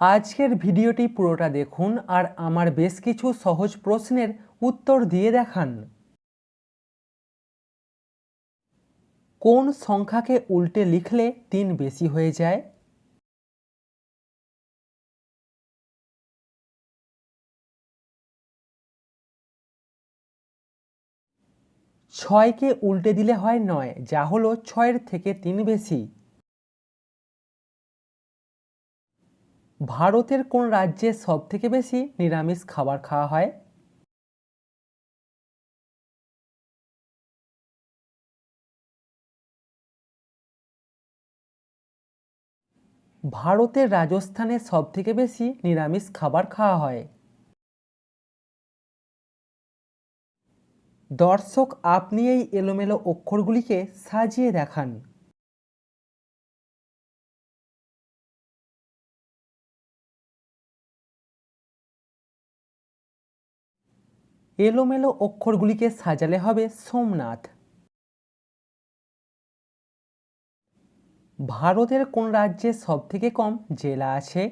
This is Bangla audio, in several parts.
আজকের ভিডিওটি পুরোটা দেখুন আর আমার বেশ কিছু সহজ প্রশ্নের উত্তর দিয়ে দেখান। কোন সংখ্যাকে উল্টে লিখলে তিন বেশি হয়ে যায়? ছয়কে উল্টে দিলে হয় নয়, যা হলো ছয়ের থেকে তিন বেশি। ভারতের কোন রাজ্যে সবথেকে বেশি নিরামিষ খাবার খাওয়া হয়? ভারতের রাজস্থানে সবথেকে বেশি নিরামিষ খাবার খাওয়া হয়। দর্শক, আপনি এই এলোমেলো অক্ষরগুলিকে সাজিয়ে দেখান। এলোমেলো অক্ষরগুলিকে সাজালে হবে সোমনাথ। ভারতের কোন রাজ্যে সবথেকে কম জেলা আছে?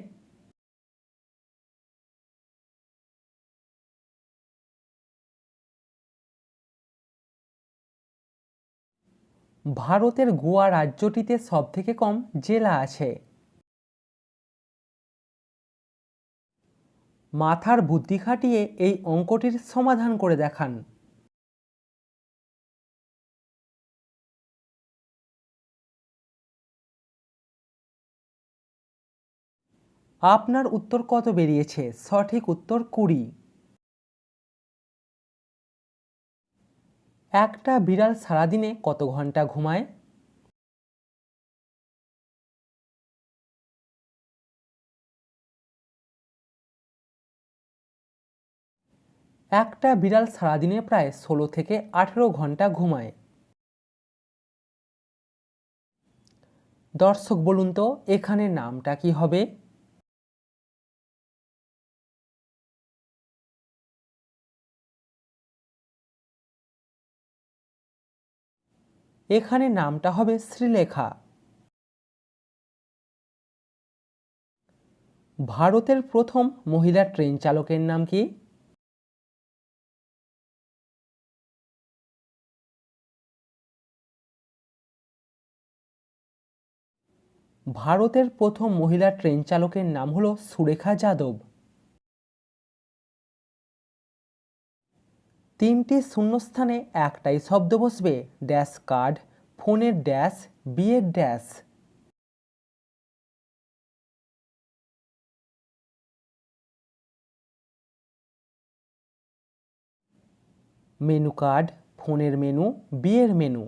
ভারতের গোয়া রাজ্যটিতে সবথেকে কম জেলা আছে? মাথার বুদ্ধি খাটিয়ে এই অঙ্কটির সমাধান করে দেখান। আপনার উত্তর কত বেরিয়েছে? সঠিক উত্তর কুড়ি। একটা বিড়াল সারাদিনে কত ঘণ্টা ঘুমায়? একটা বিড়াল সারাদিনে প্রায় ষোলো থেকে আঠেরো ঘণ্টা ঘুমায়। দর্শক, বলুন তো, এখানে নামটা কি হবে? এখানে নামটা হবে শ্রীলেখা। ভারতের প্রথম মহিলা ট্রেন চালকের নাম কি? ভারতের প্রথম মহিলা ট্রেন চালকের নাম হল সুরেখা যাদব। তিনটি শূন্যস্থানে একটাই শব্দ বসবে, ড্যাশ কার্ড, ফোনের ড্যাশ, বিয়ের ড্যাশ। মেনু কার্ড, ফোনের মেনু, বিয়ের মেনু।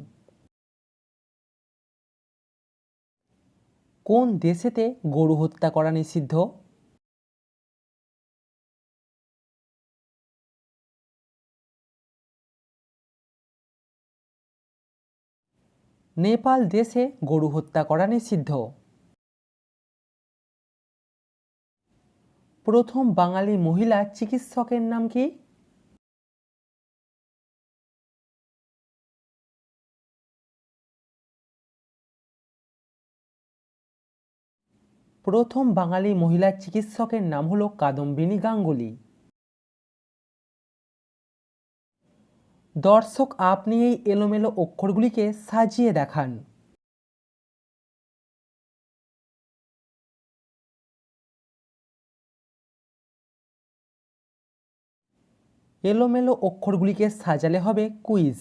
কোন দেশেতে গরু হত্যা করা নিষিদ্ধ? নেপাল দেশে গরু হত্যা করা নিষিদ্ধ। প্রথম বাঙালি মহিলা চিকিৎসকের নাম কি? প্রথম বাঙালি মহিলা চিকিৎসকের নাম হলো কাদম্বিনী গাঙ্গুলি। দর্শক, আপনি এই এলোমেলো অক্ষরগুলিকে সাজিয়ে দেখান। এলোমেলো অক্ষরগুলিকে সাজালে হবে কুইজ।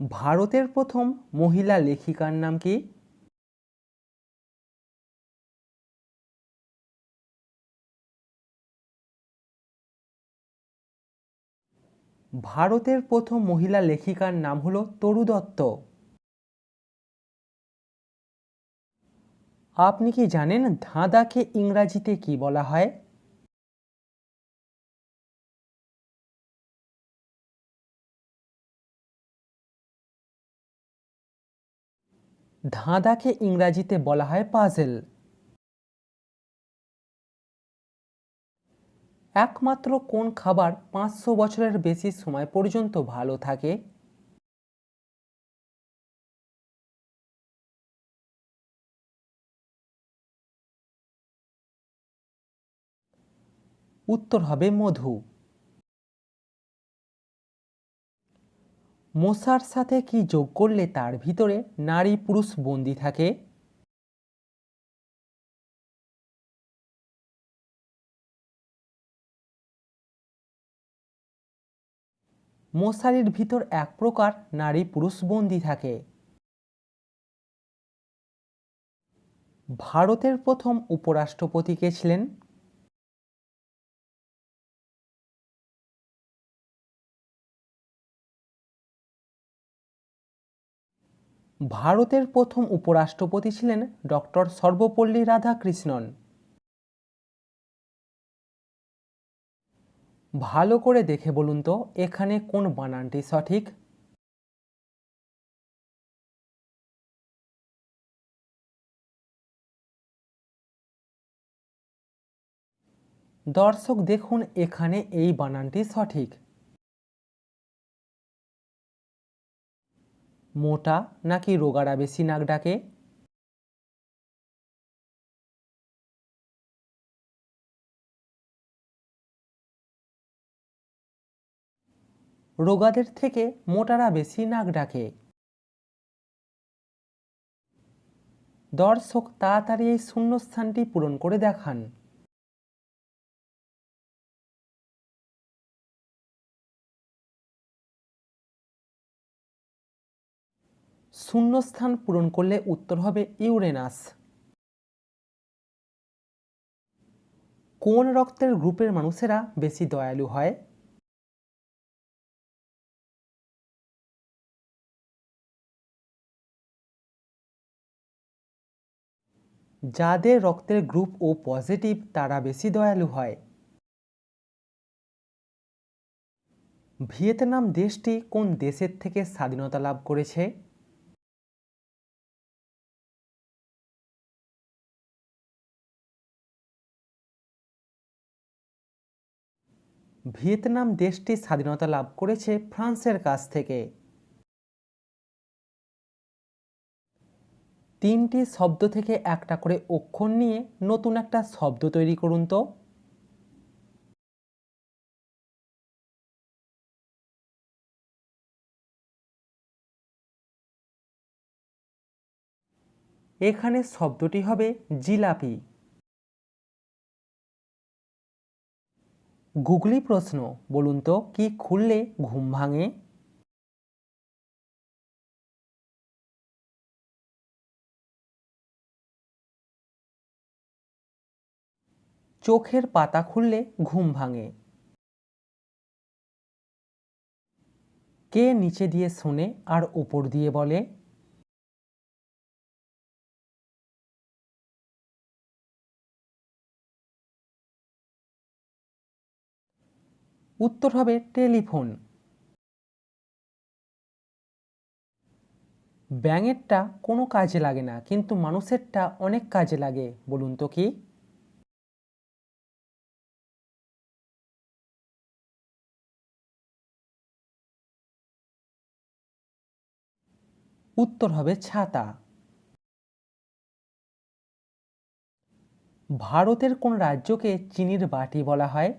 ভারতের প্রথম মহিলা লেখিকার নাম কি? ভারতের প্রথম মহিলা লেখিকার নাম হলো তরু দত্ত। আপনি কি জানেন ধাঁধাকে ইংরাজিতে কি বলা হয়? ধাঁধাকে ইংরাজিতে বলা হয় পাজেল। একমাত্র কোন খাবার পাঁচশো বছরের বেশি সময় পর্যন্ত ভালো থাকে? উত্তর হবে মধু। মশার সাথে কি যোগ করলে তার ভিতরে নারী পুরুষ বন্দি থাকে? মশারির ভিতর এক প্রকার নারী পুরুষ বন্দি থাকে। ভারতের প্রথম উপরাষ্ট্রপতি কে ছিলেন ভারতের প্রথম উপরাষ্ট্রপতি ছিলেন ডক্টর সর্বপল্লী রাধাকৃষ্ণন। ভালো করে দেখে বলুন তো, এখানে কোন বানানটি সঠিক? দর্শক দেখুন, এখানে এই বানানটি সঠিক। মোটা নাকি রোগারা বেশি নাক ডাকে? রোগাদের থেকে মোটারা বেশি নাক ডাকে। দর্শক তাড়াতাড়ি এই শূন্যস্থানটি পূরণ করে দেখান। শূন্যস্থান পূরণ করলে উত্তর হবে ইউরেনাস। কোন রক্তের গ্রুপের মানুষেরা বেশি দয়ালু হয়? যাদের রক্তের গ্রুপ ও পজিটিভ, তারা বেশি দয়ালু হয়। ভিয়েতনাম দেশটি কোন দেশের থেকে স্বাধীনতা লাভ করেছে? ভিয়েতনাম দেশটি স্বাধীনতা লাভ করেছে ফ্রান্সের কাছ থেকে। তিনটি শব্দ থেকে একটা করে অক্ষর নিয়ে নতুন একটা শব্দ তৈরি করুন তো। এখানে শব্দটি হবে জিলাপি। গুগলি প্রশ্ন, বলুন তো, কি খুললে ঘুম ভাঙে? চোখের পাতা খুললে ঘুম ভাঙে। কে নিচে দিয়ে শোনে আর ওপর দিয়ে বলে? উত্তর হবে টেলিফোন। ব্যাঙেরটা কোনো কাজে লাগে না, কিন্তু মানুষেরটা অনেক কাজে লাগে, বলুন তো কি? উত্তর হবে ছাতা। ভারতের কোন রাজ্যকে চিনির বাটি বলা হয়?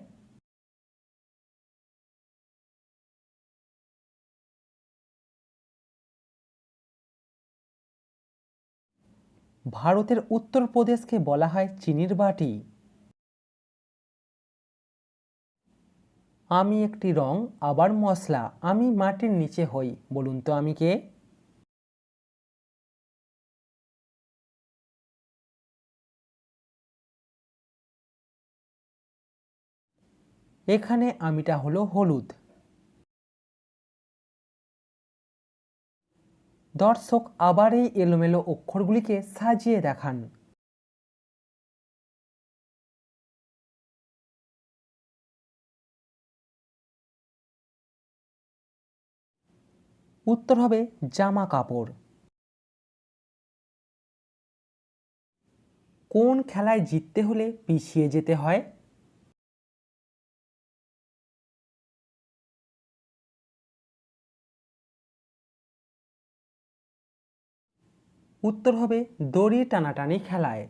ভারতের উত্তরপ্রদেশকে বলা হয় চিনির বাটি। আমি একটি রং, আবার মশলা, আমি মাটির নিচে হই, বলুন তো আমি কে? এখানে আমিটা হলো হলুদ। দর্শক আবার এই এলোমেলো অক্ষরগুলিকে সাজিয়ে দেখান। উত্তর হবে জামা কাপড়। কোন খেলায় জিততে হলে পিছিয়ে যেতে হয়? উত্তর হবে দড়ি টানাটানি খেলায়।